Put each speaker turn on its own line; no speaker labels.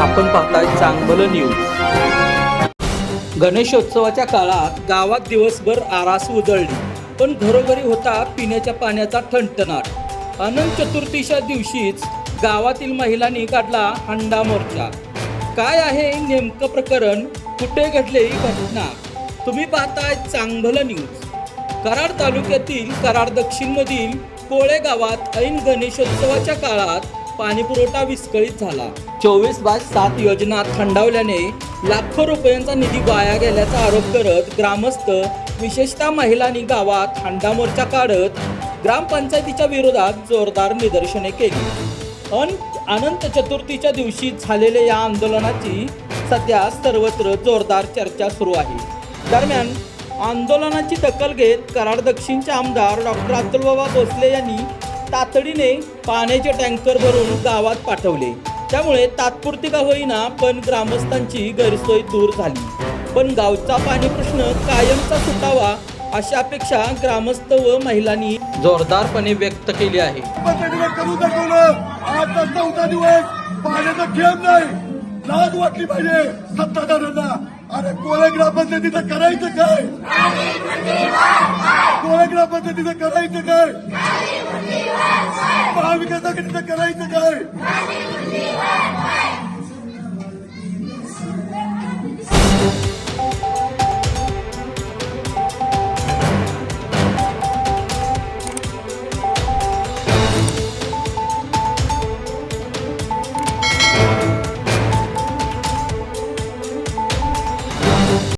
आपण पाहताय चांगलं न्यूज गणेशोत्सवाच्या काळात गावात दिवसभर आरास उजळली पण घरोघरी होता पिण्याच्या पाण्याचा ठणठणाट. अनंत चतुर्थीच्या दिवशीच गावातील महिलांनी काढला हंडा मोर्चा. काय आहे नेमकं प्रकरण? कुठे घडले ही घटना? तुम्ही पाहताय चांगलं न्यूज कराड तालुक्यातील कराड दक्षिणमधील कोळे गावात ऐन गणेशोत्सवाच्या काळात पाणीपुरवठा विस्कळीत झाला. चोवीस बाय सात योजना थंडावल्याने लाखो रुपयांचा निधी वाया गेल्याचा आरोप करत ग्रामस्थ विशेषतः महिलांनी गावात हंडा मोर्चा काढत ग्रामपंचायतीच्या विरोधात जोरदार निदर्शने केली. अन अनंत चतुर्थीच्या दिवशी झालेल्या या आंदोलनाची सध्या सर्वत्र जोरदार चर्चा सुरू आहे. दरम्यान आंदोलनाची दखल घेत कराड दक्षिणचे आमदार डॉक्टर अतुलबाबा भोसले यांनी तातडीने पाण्याचे टँकर भरून गावात पाठवले. त्यामुळे तात्पुरती का होईना पण ग्रामस्थांची गैरसोय दूर झाली. पण गावचा पाणी प्रश्न कायमचा सुटावा अशा अपेक्षा ग्रामस्थ व महिलांनी जोरदारपणे व्यक्त केली आहे.
पाण्याचा नाही. लाज वाटली पाहिजे सत्ताधाऱ्यांना. अरे कोळे ग्रामपंचायतीचं करायचं काय? कोळे ग्रामपंचायतीचं करायचं काय महाविकास आघाडीचं करायचं काय